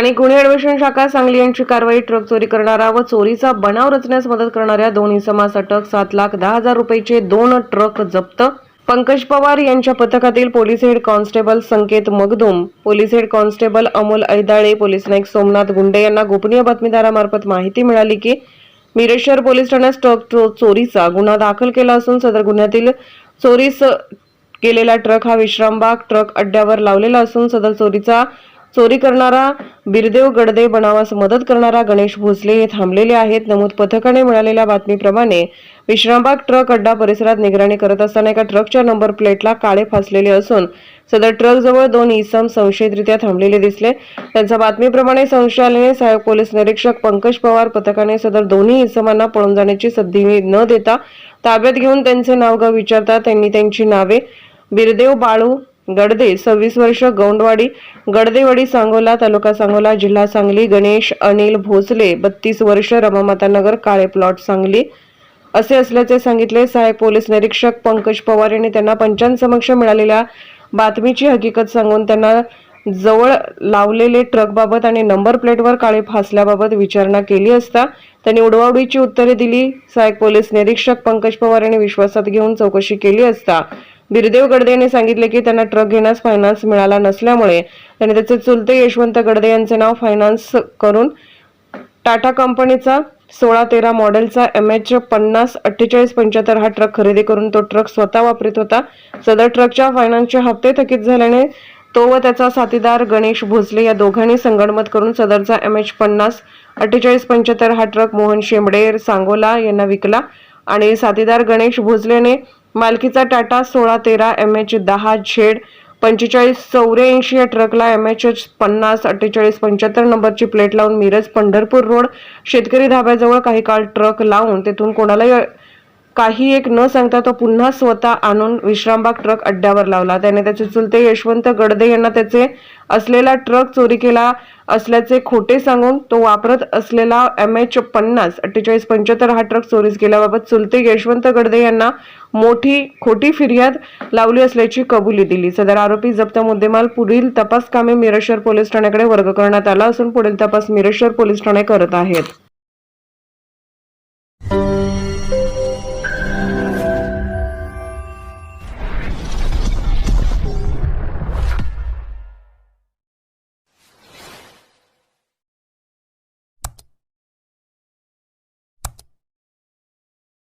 ठाणे गुन्हे अन्वेषण शाखा सांगली यांची कारवाई ट्रक चोरी करणारा व चोरीचा बनाव रचण्यास मदत करणाऱ्या दोन इसमास अटक सात लाख दहा हजार रुपयेचे दोन ट्रक जप्त. पंकज पवार यांच्या पथकातील police head constable Sanket Magdum police head constable Amol Aidale police Naik Somnath Gunde यांना गोपनीय बातमीदारामार्फत माहिती मिळाली की मिरेश्वर पोलीस ठाण्यात ट्रक चो- चोरीचा गुन्हा दाखल केला असून सदर गुन्ह्यातील चोरीस गेलेला ट्रक हा विश्रामबाग ट्रक अड्ड्यावर लावलेला असून सदर चोरीचा चोरी करणारा बिरदेव गडदे बनावास मदत करणारा गणेश भोसले हे थांबलेले आहेत. नमूद पथकाने मिळालेल्या बातमीप्रमाणे विश्रामबाग ट्रक अड्डा परिसरात निगराणी करत असताना एका ट्रकच्या नंबर प्लेटला काळे फासलेले असून सदर ट्रक जवळ दोन इसम संशयितरित्या थांबलेले दिसले. त्यांच्या बातमीप्रमाणे संशय आल्याने सहाय्यक पोलीस निरीक्षक पंकज पवार पथकाने सदर दोन्ही इसमांना पळून जाण्याची संधी न देता ताब्यात घेऊन त्यांचे नावगाव विचारता त्यांनी त्यांची नावे बिरदेव बाळू गडदे सव्वीस वर्ष गौंडवाडी गडदेवाडी सांगोला तालुका सांगोला जिल्हा सांगली गणेश अनिल भोसले बत्तीस वर्ष रमामातानगर काळे प्लॉट सांगली. असे असल्याचे सांगितले सहाय्यक पोलीस निरीक्षक पंकज पवार यांनी त्यांना पंचांसमक्ष मिळालेल्या बातमीची हकीकत सांगून त्यांना जवळ लावलेले ट्रकबाबत आणि नंबर प्लेटवर काळे फासल्याबाबत विचारणा केली असता त्यांनी उडवाउडीची उत्तरे दिली. सहाय्यक पोलीस निरीक्षक पंकज पवार यांनी विश्वासात घेऊन चौकशी केली असता बिरदेव गडदे यांनी सांगितले की त्यांना ट्रक घेण्यास फायनान्स मिळाला नसल्यामुळे त्यांनी त्याचे चुलते यशवंत गडदे यांचे नाव फायनान्स करून टाटा कंपनीचा सोळा तेरा मॉडेलचा एम एच पन्नास अठ्ठेचाळीस पंच्याहत्तर हा ट्रक खरेदी करून तो ट्रक स्वतः वापरत होता. सदर ट्रकच्या फायनान्सचे हप्ते थकीत झाल्याने तो व त्याचा साथीदार गणेश भोसले या दोघांनी संगणमत करून सदरचा एम एच पन्नास अठ्ठेचाळीस पंच्याहत्तर हा ट्रक मोहन शेंबडे सांगोला यांना विकला. आणि साथीदार गणेश भोजलेने मालकीचा टाटा सोळा तेरा एम एच दहा झेड पंचेचाळीस चौऱ्याऐंशी या ट्रकला एम एच एच पन्नास अठ्ठेचाळीस पंच्याहत्तर नंबरची प्लेट लावून मिरज पंढरपूर रोड शेतकरी धाब्याजवळ काही काळ ट्रक लावून तेथून कोणालाही काही एक न सांगता तो पुन्हा स्वतः आणून विश्रामबाग ट्रक अड्ड्यावर लावला. त्याने त्याचे चुलते यशवंत गडदे यांना त्याचे असलेला ट्रक चोरी केला असल्याचे खोटे सांगून तो वापरत असलेला एम एच पन्नास अठ्ठेचाळीस पंच्याहत्तर हा ट्रक चोरीस गेल्याबाबत चुलते यशवंत गडदे यांना मोठी खोटी फिर्याद लावली असल्याची कबुली दिली. सदर आरोपी जप्त मुद्देमाल पुढील तपास कामे मिरश्वर पोलीस ठाण्याकडे वर्ग करण्यात आला असून पुढील तपास मिरश्वर पोलीस ठाणे करत आहेत.